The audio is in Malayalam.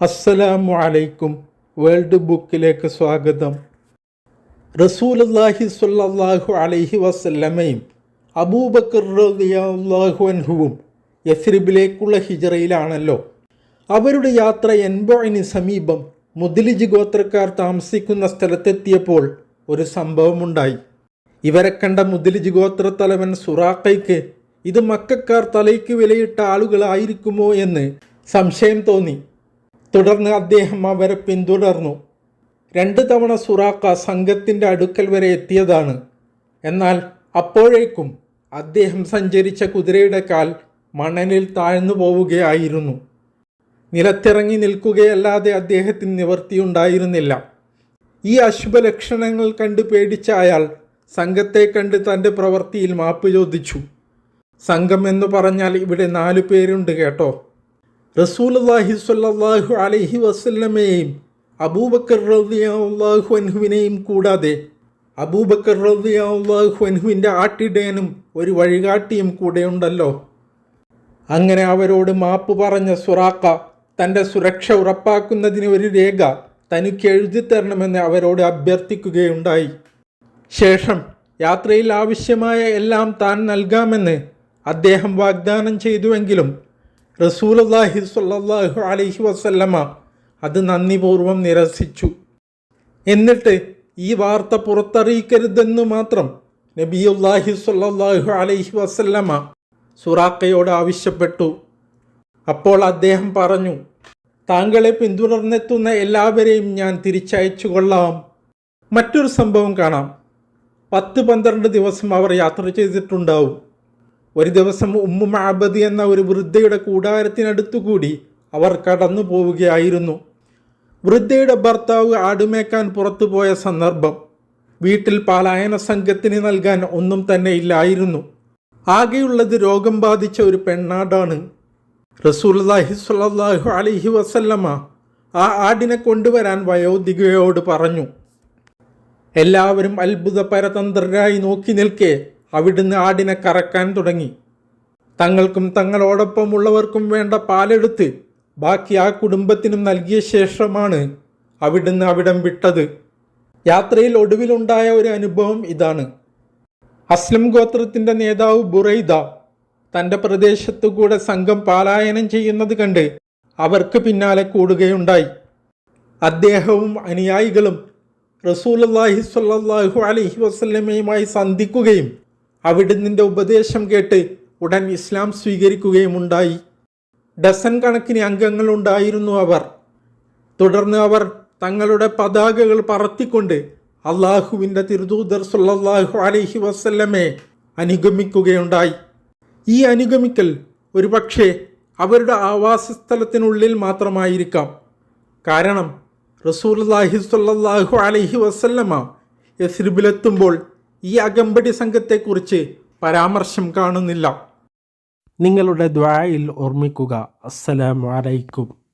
അസ്സലാമു അലൈക്കും. വേൾഡ് ബുക്കിലേക്ക് സ്വാഗതം. റസൂലുള്ളാഹി സ്വല്ലല്ലാഹു അലൈഹി വസല്ലമയും അബൂബക്കർ റളിയല്ലാഹു അൻഹുവും യസ്രിബിലേക്കുള്ള ഹിജറയിലാണല്ലോ. അവരുടെ യാത്ര എൻബോയിന് സമീപം മുദ്ലിജ് ഗോത്രക്കാർ താമസിക്കുന്ന സ്ഥലത്തെത്തിയപ്പോൾ ഒരു സംഭവമുണ്ടായി. ഇവരെ കണ്ട മുദ്ലിജ് ഗോത്രത്തലവൻ സുറാഖയ്ക്ക് ഇത് മക്കാർ തലയ്ക്ക് വിലയിട്ട ആളുകളായിരിക്കുമോ? എന്ന് സംശയം തോന്നി. തുടർന്ന് അദ്ദേഹം അവരെ പിന്തുടർന്നു. രണ്ട് തവണ സുറാക്ക സംഘത്തിന്റെ അടുക്കൽ വരെ എത്തിയതാണ്. എന്നാൽ അപ്പോഴേക്കും അദ്ദേഹം സഞ്ചരിച്ച കുതിരയുടെ കാൽ മണലിൽ താഴ്ന്നു പോവുകയായിരുന്നു. നിലത്തിറങ്ങി നിൽക്കുകയല്ലാതെ അദ്ദേഹത്തിന് നിവർത്തിയുണ്ടായിരുന്നില്ല. ഈ അശുഭലക്ഷണങ്ങൾ കണ്ട് പേടിച്ച അയാൾ സംഘത്തെ കണ്ട് തന്റെ പ്രവൃത്തിയിൽ മാപ്പ് ചോദിച്ചു. സംഘം എന്ന് പറഞ്ഞാൽ ഇവിടെ നാലു പേരുണ്ട് കേട്ടോ. റസൂലുള്ളാഹി സ്വല്ലല്ലാഹു അലഹി വസല്ലമയെയും അബൂബക്കർ റളിയല്ലാഹു അൻഹുവിനെയും കൂടാതെ അബൂബക്കർ റളിയല്ലാഹു അൻഹുവിന്റെ ആട്ടിടയനും ഒരു വഴികാട്ടിയും കൂടെയുണ്ടല്ലോ അങ്ങനെ അവരോട് മാപ്പ് പറഞ്ഞ സുറാക്ക തന്റെ സുരക്ഷ ഉറപ്പാക്കുന്നതിന് ഒരു രേഖ തനിക്ക് എഴുതി തരണമെന്ന് അവരോട് അഭ്യർത്ഥിക്കുകയുണ്ടായി. ശേഷം യാത്രയിൽ ആവശ്യമായ എല്ലാം താൻ നൽകാമെന്ന് അദ്ദേഹം വാഗ്ദാനം ചെയ്തുവെങ്കിലും റസൂലുള്ളാഹി സ്വല്ലല്ലാഹു അലഹി വസല്ലമ അത് നന്ദിപൂർവം നിരസിച്ചു. എന്നിട്ട് ഈ വാർത്ത പുറത്തറിയിക്കരുതെന്ന് മാത്രം നബിയുല്ലാഹി സ്വല്ലല്ലാഹു അലൈഹി വസല്ലമ സുറാക്കയോട് ആവശ്യപ്പെട്ടു. അപ്പോൾ അദ്ദേഹം പറഞ്ഞു താങ്കളെ പിന്തുടർന്നെത്തുന്ന എല്ലാവരെയും ഞാൻ തിരിച്ചയച്ചു കൊള്ളാം. മറ്റൊരു സംഭവം കാണാം. പത്ത് പന്ത്രണ്ട് ദിവസം അവർ യാത്ര ചെയ്തിട്ടുണ്ടാവും. ഒരു ദിവസം ഉമ്മു മാബദി എന്ന ഒരു വൃദ്ധയുടെ കൂടാരത്തിനടുത്തുകൂടി അവർ കടന്നു പോവുകയായിരുന്നു. വൃദ്ധയുടെ ഭർത്താവ് ആടുമേക്കാൻ പുറത്തുപോയ സന്ദർഭം വീട്ടിൽ പാലായന സംഘത്തിന് നൽകാൻ ഒന്നും തന്നെ ഇല്ലായിരുന്നു. ആകെയുള്ളത് രോഗം ബാധിച്ച ഒരു പെണ്ണാടാണ്. റസൂൽഹി സ്വല്ലല്ലാഹു അലഹി വസല്ലമ ആ ആടിനെ കൊണ്ടുവരാൻ വയോധികയോട് പറഞ്ഞു. എല്ലാവരും അത്ഭുത പരതന്ത്രരായി നോക്കി നിൽക്കെ അവിടുന്ന് ആടിനെ കറക്കാൻ തുടങ്ങി. തങ്ങൾക്കും തങ്ങളോടൊപ്പമുള്ളവർക്കും വേണ്ട പാലെടുത്ത് ബാക്കി ആ കുടുംബത്തിനും നൽകിയ ശേഷമാണ് അവിടുന്ന് അവിടം വിട്ടത്. യാത്രയിൽ ഒടുവിലുണ്ടായ ഒരു അനുഭവം ഇതാണ്. അസ്ലം ഗോത്രത്തിന്റെ നേതാവ് ബുറൈദ തന്റെ പ്രദേശത്തുകൂടെ സംഘം പാലായനം ചെയ്യുന്നത് കണ്ട് അവർക്ക് പിന്നാലെ കൂടുകയുണ്ടായി. അദ്ദേഹവും അനുയായികളും റസൂലുള്ളാഹി സ്വല്ലാഹു അലഹി വസ്ലമയുമായി സന്ധിക്കുകയും അവിടുന്നിന്റെ ഉപദേശം കേട്ട് ഉടൻ ഇസ്ലാം സ്വീകരിക്കുകയും ഉണ്ടായി ഡസൻ കണക്കിന് അംഗങ്ങളുണ്ടായിരുന്നു അവർ. തുടർന്ന് അവർ തങ്ങളുടെ പതാകകൾ പറത്തിക്കൊണ്ട് അള്ളാഹുവിന്റെ തിരുദൂതർ സുല്ലാഹു അലഹി വസ്ല്ലമെ അനുഗമിക്കുകയുണ്ടായി. ഈ അനുഗമിക്കൽ ഒരുപക്ഷെ അവരുടെ ആവാസസ്ഥലത്തിനുള്ളിൽ മാത്രമായിരിക്കാം. കാരണം റസൂൽ റസൂൽല്ലാഹി സ്വല്ലല്ലാഹു അലഹി വസല്ലമ യസ്രിബിലെത്തുമ്പോൾ ഈ അകമ്പടി സംഘത്തെക്കുറിച്ച് പരാമർശം കാണുന്നില്ല. നിങ്ങളുടെ ദ്വായിൽ ഓർമ്മിക്കുക. അസ്സലാമു അലൈക്കും.